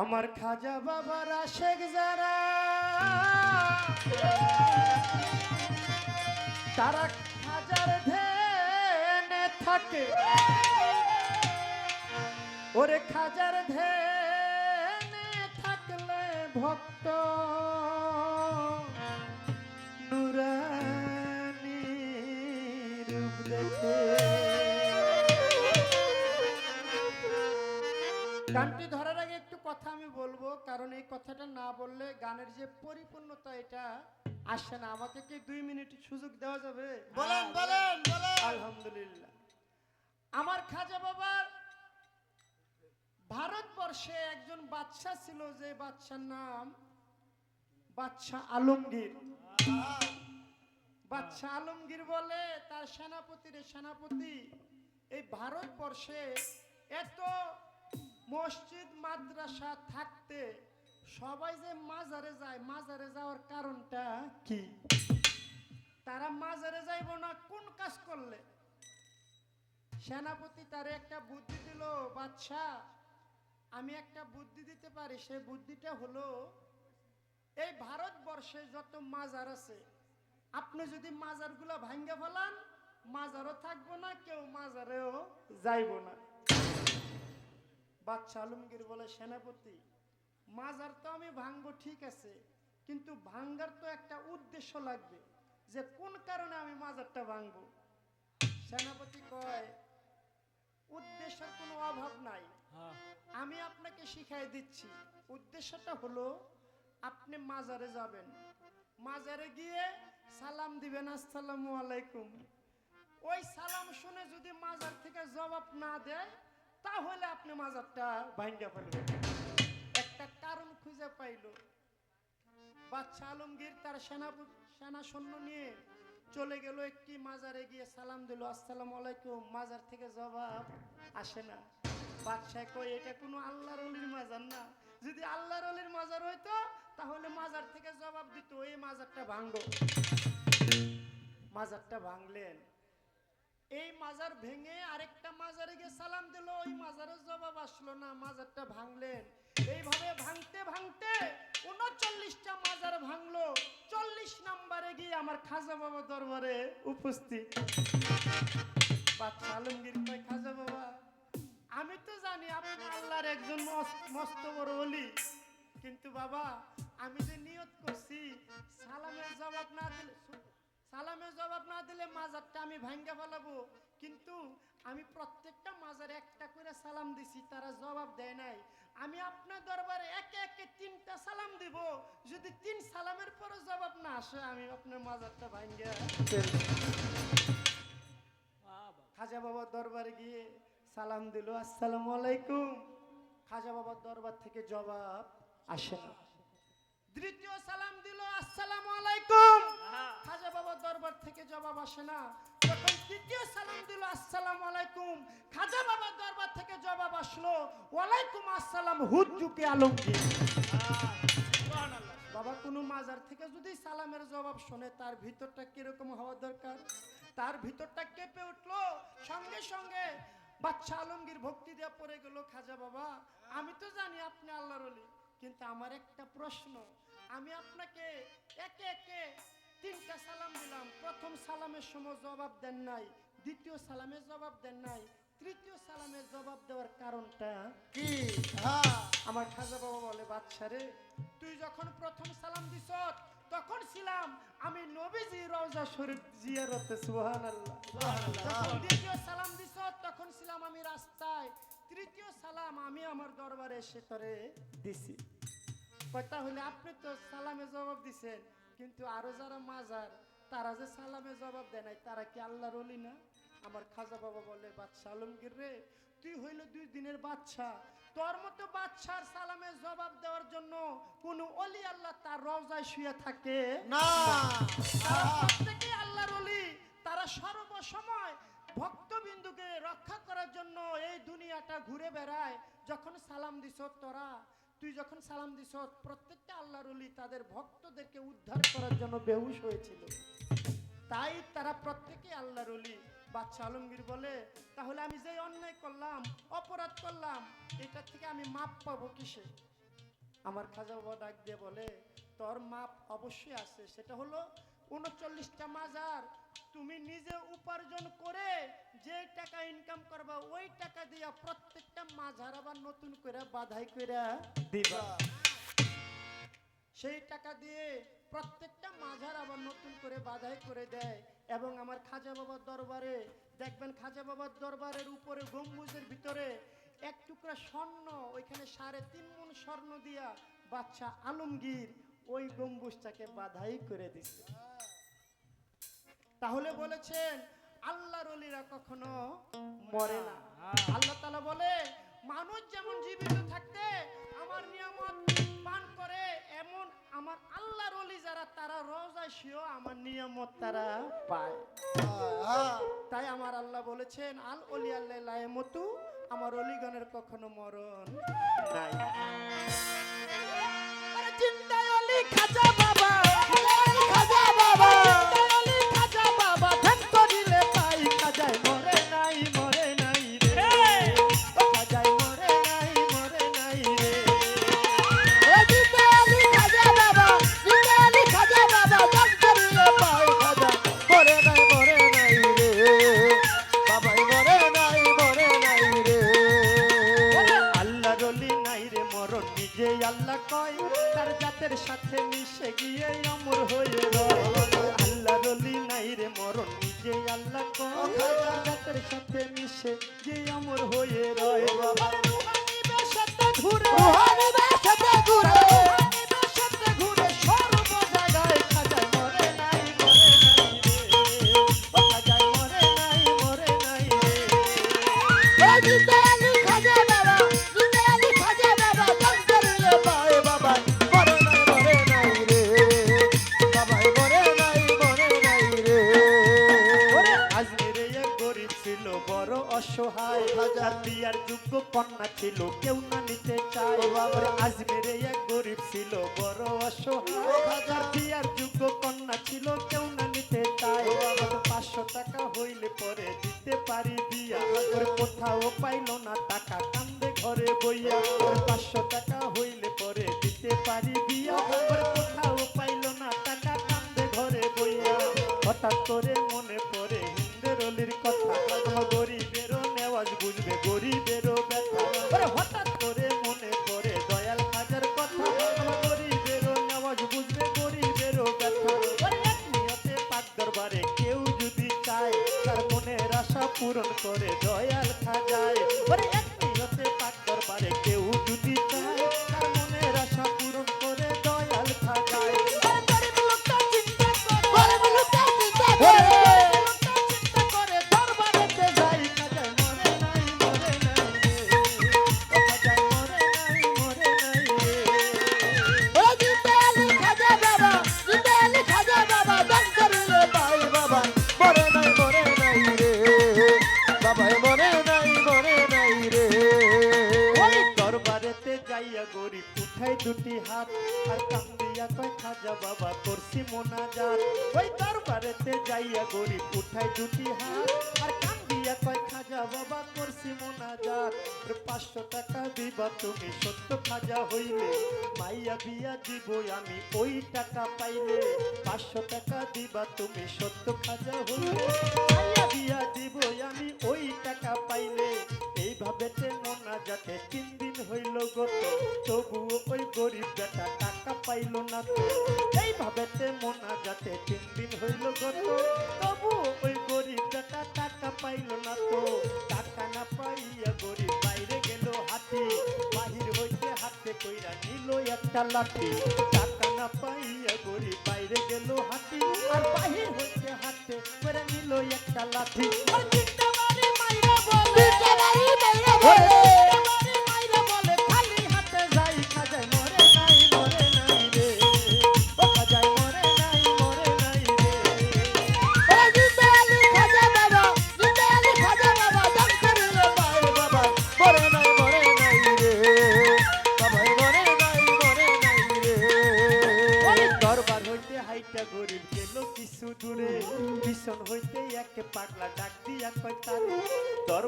আমার খাজা বাবার আশেক যারা। তারা খাজার ধ্যানে থাকে। ওরে খাজার ধ্যানে থাকলে ভক্ত গানটি ধরার আগে একটু কথা আমি বলব কারণ এই কথাটা না বললে গানের যে পরিপূর্ণতা এটা আসে না। আমাকে কি দুই মিনিট সুযোগ দেওয়া যাবে? বলেন বলেন বলেন। আলহামদুলিল্লাহ। আমার খাজা বাবার ভারতবর্ষে একজন বাদশা ছিল যে বাদশার নাম বাদশা আলমগীর। বাদশা আলমগীর বলে তার সেনাপতির সেনাপতি এই ভারতবর্ষে এত মসজিদ, মাদ্রাসা থাকতে সবাই যে মাজারে যায়, মাজারে যাওয়ার কারণটা কি? তারা মাজারে যাইব না, কোন কাজ করলে? সেনাপতি তারে একটা বুদ্ধি দিল, বাদশা, আমি একটা বুদ্ধি দিতে পারি। সেই বুদ্ধিটা হলো, এই ভারতবর্ষে যত মাজার আছে, আপনি যদি মাজারগুলো ভাঙ্গে ফেলান, মাজারও থাকব না, কেউ মাজারেও যাইব না। বাচ্চা আলমগীর বলে সেনাপতি মাজার তো আমি ভাঙবো ঠিক আছে কিন্তু ভাঙ্গার তো একটা উদ্দেশ্য লাগবে যে কোন কারণে আমি মাজারটা ভাঙবো? সেনাপতি কয় উদ্দেশ্যের কোনো অভাব নাই। আমি আপনাকে শিখাই দিচ্ছি। উদ্দেশ্যটা হলো আপনি মাজারে যাবেন। মাজারে গিয়ে সালাম দিবেন আসসালামু আলাইকুম। ওই সালাম শুনে যদি মাজার থেকে জবাব না দেয় তাহলে আপনি মাজারটা ভাঙ্গা ফেলবেন। একটা কারণ খুঁজে পাইলো। বাচ্চা আলমগীর তার সেনা সেনা সৈন্য নিয়ে চলে গেল একটি মাজারে গিয়ে সালাম দিল, আসসালামু আলাইকুম, মাজার থেকে জবাব আসে না। বাদশাহ কই এটা কোনো আল্লাহর অলির মাজার না। যদি আল্লাহর অলির মাজার হইতো, তাহলে মাজার থেকে জবাব দিত, এই মাজারটা ভাঙবো মাজারটা ভাঙলেন। এই মাজার ভেঙে আরেকটা মাজারে গিয়ে সালাম দিল, ওই মাজারের জবাব আসলো না, মাজারটা ভাঙলেন। এইভাবে ভাঙতে ভাঙতে উনচল্লিশটা মাজার ভাঙলো, চল্লিশ নাম্বারে গিয়ে আমার খাজা বাবা দরবারে উপস্থিত। বাচ্চা আলমগীর কয়, খাজা বাবা, আমি তো জানি আপনি আল্লাহর একজন মস্ত বড় অলি কিন্তু বাবা, আমি যে নিয়ত করছি, সালামের জবাব না দিলে সালামের জবাব না দিলে মাজারটা আমি ভাঙ্গা ফেলাবো। কিন্তু আমি প্রত্যেকটা মাজারে একটা করে সালাম দিছি, তারা জবাব দেয় নাই। আমি আপনার দরবারে একে একে তিনটা সালাম দিব। যদি তিন সালামের পরে জবাব না আসে, আমি আপনার মাজারটা ভাঙ্গা। খাজা বাবার দরবারে গিয়ে সালাম দিল, আসসালামু আলাইকুম। খাজা বাবার দরবার থেকে জবাব আসে না। দ্বিতীয় সালাম দিল, আসসালামু আলাইকুম। বাবার দরবার থেকে জবাব আসে না। যখন তৃতীয় সালাম দিল আসসালামু আলাইকুম। খাজা বাবার দরবার থেকে জবাব আসলো ওয়ালাইকুম আসসালাম হুজ্জুকে আলমগীর বাবা কোনো মাজার থেকে যদি সালামের জবাব শোনে তার ভিতরটা কীরকম হওয়া দরকার? তার ভিতরটা কেঁপে উঠল। সঙ্গে সঙ্গে বাচ্চা আলমগীর ভক্তি দেওয়া পড়ে গেল খাজা বাবা আমি তো জানি আপনি আল্লাহর কিন্তু আমার একটা প্রশ্ন। আমি আপনাকে একে একে তিনটা সালাম দিলাম। প্রথম সালামের সময় জবাব দেন নাই দ্বিতীয় সালামের জবাব দেন নাই তৃতীয় সালামের জবাব দেওয়ার কারণটা কি? আমার খাজা বাবা বলে বাচ্চারে তুই যখন প্রথম সালাম দিস তখন ছিলাম আমি নবীজি রওজা শরীফ জিয়ারতে সুবহানাল্লাহ। যখন দ্বিতীয় সালাম দিস তখন ছিলাম আমি রাস্তায়। তৃতীয় সালাম আমি আমার দরবারে এসে করে দিছি। কথা হলে আপনি তো সালামে জবাব দিছেন। কিন্তু আরও যারা মাজার তারা যে সালামে জবাব দেয় নাই তারা কি আল্লাহর অলি না? আমার খাজা বাবা বলে বাদশা আলমগীর রে তুই হইল দুই দিনের বাচ্চা তোর মতো বাচ্চার সালামের জবাব দেওয়ার জন্য কোন অলি আল্লাহ তার রওজায় শুয়ে থাকে? না। তারা প্রত্যেকেই আল্লাহর অলি তারা সর্বসময় ভক্তবিন্দুকে রক্ষা করার জন্য এই দুনিয়াটা ঘুরে বেড়ায়। যখন সালাম দিছ তোরা তুই যখন সালাম দিছ প্রত্যেকটা আল্লাহর অলি তাদের ভক্তদেরকে উদ্ধার করার জন্য বেহুশ হয়েছিল। তাই তারা প্রত্যেকে আল্লাহর অলি বাচ্চা আলমগীর বলে, তাহলে আমি যে অন্যায় করলাম, অপরাধ করলাম এটা থেকে আমি মাপ পাবো কিসে? আমার খাজা বাবা ডাক দিয়ে বলে, তোর মাপ অবশ্যই আছে। সেটা হলো উনচল্লিশটা মাজার তুমি নিজে উপার্জন করে যে টাকা ইনকাম করবা, ওই টাকা দিয়া প্রত্যেকটা মাজার আবার নতুন করে বাধাই করে দিবা। সেই টাকা দিয়ে প্রত্যেকটা মাঝার আবার নতুন করে বাধাই করে দেয়। এবং আমার খাজা বাবার দরবারে, দেখবেন খাজা বাবার দরবারের উপরে গম্বুজের ভিতরে এক টুকরা স্বর্ণ, ওইখানে সাড়ে তিন মন স্বর্ণ দিয়া বাচ্চা আলমগীর ওই গম্বুজটাকে বাধাই করে দিছে। তাহলে বলেছেন আল্লাহর অলিরা কখনো মরে না। আল্লাহ তালা বলে মানুষ যেমন জীবিত থাকতে আমার নিয়ামত পান করে এমন আমার আল্লাহর অলি যারা তারা রোজায় শিও আমার নিয়ামত তারা পায়। তাই আমার আল্লাহ বলেছেন আল অলি আল্লাহ লায়মতু আমার অলিগণের কখনো মরণ নাই। আরে অলি খাজা আল্লাহ কয় তার জাতের সাথে মিশে যে অমর হয়ে রয়। বাবা ঘুরে। বিয়ার যোগ্য কন্যা ছিল কেউ না নিতে চায়। ওরে আজমিরে এক গরিব ছিল বড় অসহায়। হাজার বিয়ার যোগ্য কন্যা ছিল কেউ না নিতে চায়। ওরে পাঁচশো টাকা হইলে পরে দিতে পারি বিয়া। ওরে কোথাও পাইলো না টাকা কান্দে ঘরে বইয়া। ওরে পাঁচশো টাকা হইলে পরে দিতে পারি বিয়া। ওরে কোথাও পাইলো না টাকা কান্দে ঘরে বইয়া। হঠাৎ করে মনে পড়ে হিন্দের কথা। আমার দুটি হাত, আর কান্দিয়া কয় খাজা বাবা করছি মোনাজাত। ওই দরবারেতে যাইয়া গরিব উঠাই দুটি হাত, আর কান্দিয়া কয় খাজা বাবা করছি মোনাজাত। পাঁচশো টাকা দিবা, তুমি সত্য খাজা হইলে। মাইয়া বিয়া দিব, আমি ওই টাকা পাইলে। পাঁচশো টাকা দিবা, তুমি সত্য খাজা হইলে। মাইয়া বিয়া দিব, আমি ওই টাকা পাইলে। এইভাবে মোনা যাতে তিন দিন হইল গত তবুও ওই গরিব বেটা টাকা পাইল না তো। এইভাবে মোনা যাতে তিন দিন হইল গত তবুও ওই গরিব বেটা টাকা পাইল না তো। টাকা না পাইয়া গরিব বাইরে গেল হাতি, বাহির হইতে হাতে কইরা নিল একটা লাঠি। টাকা না পাইয়া গরিব বাইরে গেল হাতি দূরে পিছন হইতে এক পাগলা ডাক দিয়া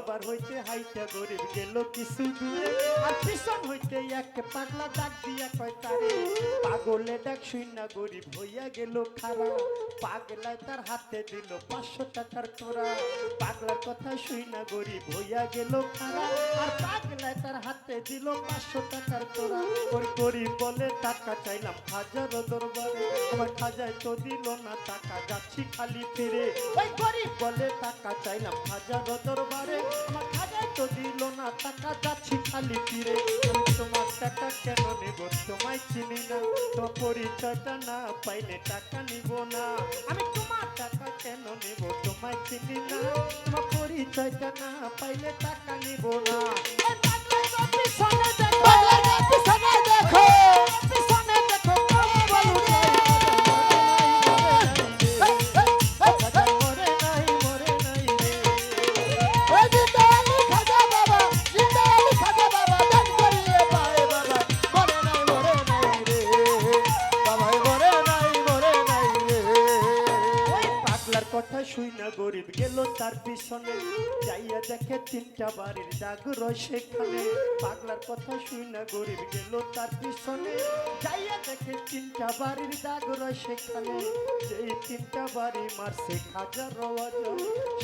পার হইতে হাইটা গরিব গেল কিছু দূরে, আর পিছন হইতে এক পাগলা ডাক দিয়া কয় পাগলে ডাক শুইনা গরিব হইয়া গেল খারা পাগলায় তার হাতে দিল পাঁচশো টাকার তোরা পাগলার কথা শুইনা গরিব হইয়া গেল খারা আর পাগলায় তার হাতে দিল পাঁচশো টাকার তোরা ওর গরিব বলে টাকা চাইলাম হাজার দরবারে। আমার খাজায় তো দিল না টাকা, যাচ্ছি খালি ফিরে। ওই গরিব বলে টাকা চাইলাম হাজার দরবারে। আমার খাজায় তো দিল না টাকা, যাচ্ছি খালি ফিরে। আমি তোমার টাকা কেন নেব তোমায় চিনি না? তোমার পরিচয়টা না পাইলে টাকা নিব না। আমি তোমার টাকা কেন নেব তোমায় চিনি না? তোমার পরিচয়টা না পাইলে টাকা নিব না। পিছনে দেখো, কথা শুই না গরিব। গেল তার পিছনে, যাইয়া দেখে তিনটা বাড়ির দাগ সেখানে। পাগলার কথা শুই না গরিব, গেল তার পিছনে, যাইয়া দেখে তিনটা বাড়ির দাগ রয় সেখানে। যেই তিনটা বাড়ি মারছে খাজা রওয়া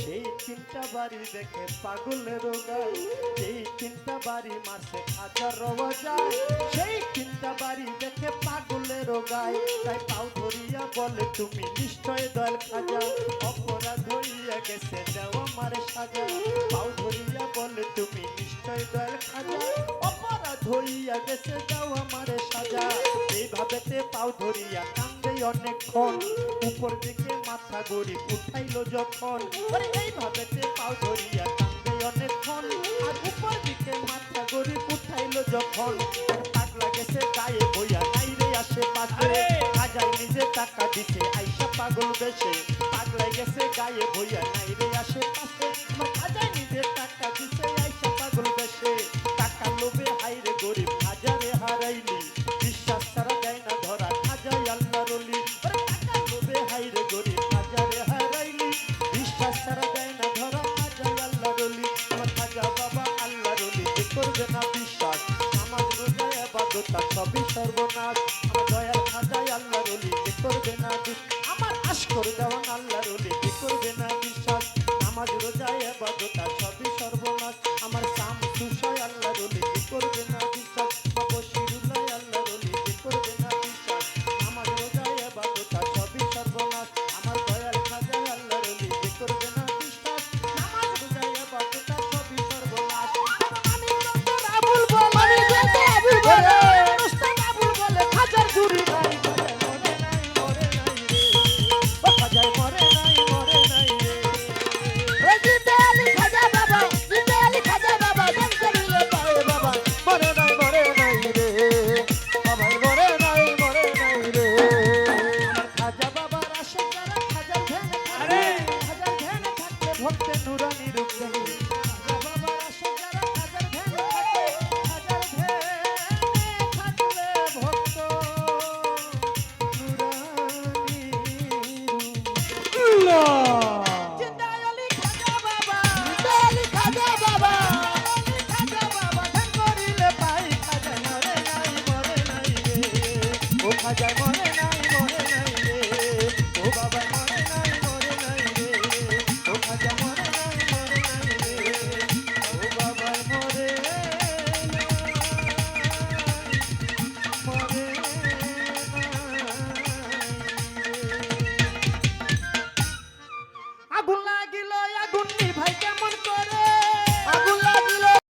সেই তিনটা বাড়ি দেখে পাগলের গায়। যেই তিনটা বাড়ি মারছে খাজা রওয়া যায় সেই তিনটা বাড়ি দেখে পাগলের গায়। তাই পাও ধরিয়া বলে, তুমি নিশ্চয় দল খাজা অপরাধ হইয়া গেছে দেও আমার সাজা। পাও ধরিয়া বলে, তুমি নিশ্চয় দল খাজা অপরাধ হইয়া গেছে দেও আমার সাজা। এইভাবেতে পাও ধরিয়া কান্দে অনেকক্ষণ। উপর দিকে মাথা গড়ি উঠাইলো যখন। এইভাবেতে পাও ধরিয়া কান্দে অনেকক্ষণ। আর উপর দিকে মাথা গড়ি উঠাইলো যখন। আর পাগলা গেছে গায়ে বইয়া নাই রে আসে পাশে হাজার নিজে টাকা দিছে আইসা পাগল বেশে। পাগলাই গেছে গায়ে বইয়া নাই রে আসে পাশে আমার হাজার নিজে টাকা দিছে আইসা পাগল বেশে। টাকা লোভে হাইরে গরিব হাজারে হারাইলি। বিশ্বাস ছাড়া দেয় না ধরা খাজাই আল্লাহ রলি টাকা লোভে হাইরে গরিব হাজারে হারাইলি। বিশ্বাস ছাড়া দেয় না ধরা খাজাই আল্লাহ রলি আমার খাজা বাবা আল্লাহ রলি করবে না বিশ্বাস। আমার রোজা এবাদতা সবই সর্বনাশ। আমার আশকর দেওয়ান ও খাজা